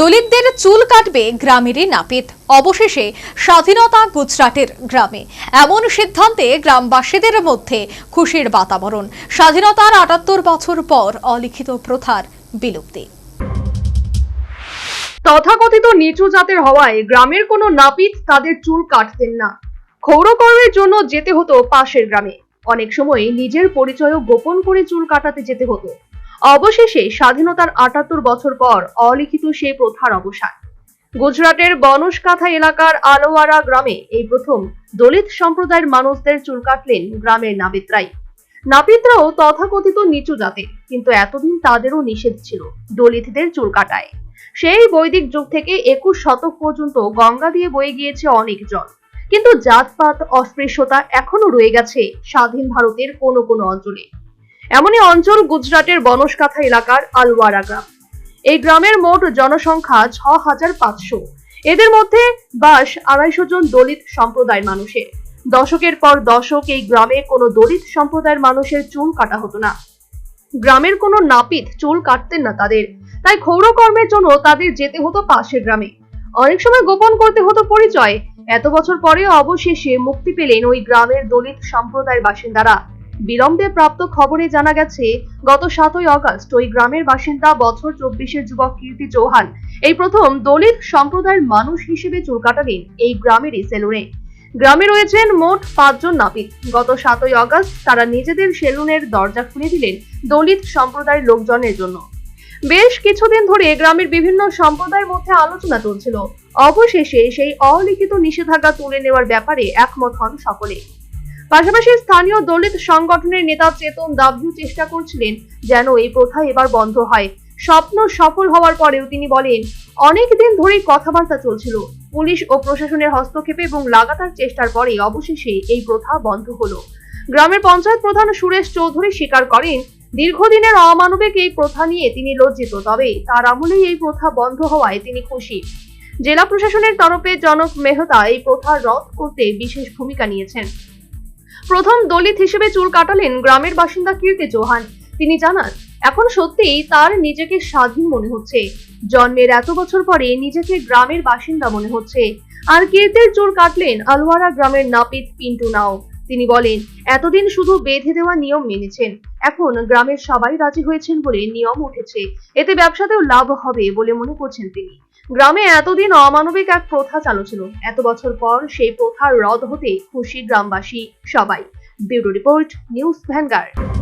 দলিতদের চুল কাটবে গ্রামেরই নাপিত। অবশেষে স্বাধীনতা গুজরাটের গ্রামে। এমন সিদ্ধান্তে গ্রামবাসীদের মধ্যে খুশির বাতাবরণ। স্বাধীনতার আটাত্তর বছর পর অলিখিত প্রথার বিলুপ্তি। তথাকথিত নিচু জাতের হওয়ায় গ্রামের কোনো নাপিত তাদের চুল কাটতেন না। ক্ষৌরকর্মের জন্য যেতে হতো পাশের গ্রামে। অনেক সময় নিজের পরিচয়ও গোপন করে চুল কাটাতে যেতে হতো। অবশেষে স্বাধীনতার আটাত্তর বছর পর অলিখিত সেই প্রথার অবসান। গুজরাটের বনসকাথা এলাকার আলোয়ারা গ্রামে এই প্রথম দলিত সম্প্রদায়ের মানুষদের চুল কাটলেন গ্রামের নাপিতরাই। নাপিতরাও তথাকথিত নিচু জাতের, কিন্তু এতদিন তাদেরও নিষেধ ছিল দলিতদের চুল কাটায়। সেই বৈদিক যুগ থেকে একুশ শতক পর্যন্ত গঙ্গা দিয়ে বয়ে গিয়েছে অনেক জল। কিন্তু জাতপাত, অস্পৃশ্যতা এখনও রয়ে গেছে স্বাধীন ভারতের কোনো কোনো অঞ্চলে। এমনই অঞ্চল গুজরাটের বনসকাথা এলাকার আলওয়ারা গ্রাম। এই গ্রামের মোট জনসংখ্যা ছ হাজার পাঁচশো। এদের মধ্যে বাস আড়াইশো জন দলিত সম্প্রদায়ের মানুষের। দশকের পর দশক এই গ্রামে কোনো দলিত সম্প্রদায়ের মানুষের চুল কাটা হতো না। গ্রামের কোনো নাপিত চুল কাটতেন না তাদের। তাই ক্ষৌরকর্মের জন্য তাদের যেতে হতো পাশের গ্রামে। অনেক সময় গোপন করতে হতো পরিচয়। এত বছর পরে অবশেষে মুক্তি পেলেন ওই গ্রামের দলিত সম্প্রদায়ের বাসিন্দারা। বিলম্বে প্রাপ্ত খবরে জানা গেছে, গত সাতই আগস্ট ওই গ্রামের বাসিন্দা বছর চব্বিশের যুবক কীর্তি চৌহান এই প্রথম দলিত সম্প্রদায়ের মানুষ হিসেবে চুল কাটালেন এই গ্রামেরই সেলুনে। গ্রামে রয়েছেন মোট পাঁচজন নাপিত। গত সাতই আগস্ট তারা নিজেদের সেলুনের দরজা খুলে দিলেন দলিত সম্প্রদায়ের লোকজনের জন্য। বেশ কিছুদিন ধরে গ্রামের বিভিন্ন সম্প্রদায়ের মধ্যে আলোচনা চলছিল। অবশেষে সেই অলিখিত নিষেধাজ্ঞা তুলে নেওয়ার ব্যাপারে একমত হন সকলে। পাশাপাশি স্থানীয় দলিত সংগঠনের নেতা চেতন দাবিও চেষ্টা করছিলেন যেন এই প্রথা এবার বন্ধ হয়। স্বপ্ন সফল হওয়ার পরেও তিনি বলেন, অনেক দিন ধরেই কথাবার্তা চলছিল। পুলিশ ও প্রশাসনের হস্তক্ষেপে এবং লাগাতার চেষ্টার পরে অবশেষে এই প্রথা বন্ধ হলো। গ্রামের পঞ্চায়েত প্রধান সুরেশ চৌধুরী স্বীকার করেন, দীর্ঘদিনের অমানবিক এই প্রথা নিয়ে তিনি লজ্জিত, তবে তার আমলেই এই প্রথা বন্ধ হওয়ায় তিনি খুশি। জেলা প্রশাসনের তরফে জনক মেহতা এই প্রথা রদ করতে বিশেষ ভূমিকা নিয়েছেন। প্রথম দলিত হিসেবে চুল কাটালেন গ্রামের বাসিন্দা কীর্তি চৌহান। তিনি জানান, এখন সত্যিই তার নিজেকে স্বাধীন মনে হচ্ছে। জন্মের এত বছর পরে নিজেকে গ্রামের বাসিন্দা মনে হচ্ছে। আর কীর্তির চুল কাটলেন আলোয়ারা গ্রামের নাপিত পিন্টু নাও। তিনি বলেন, এতদিন শুধু বেঁধে দেওয়া নিয়ম মেনেছেন। এখন গ্রামের সবাই রাজি হয়েছেন বলে নিয়ম উঠেছে। এতে ব্যবসাতেও লাভ হবে বলে মনে করছেন তিনি। গ্রামে এতদিন অমানবিক এক প্রথা চালু ছিল। এত বছর পর সেই প্রথা রদ হতে খুশি গ্রামবাসী সবাই। Bureau report, news vanguard.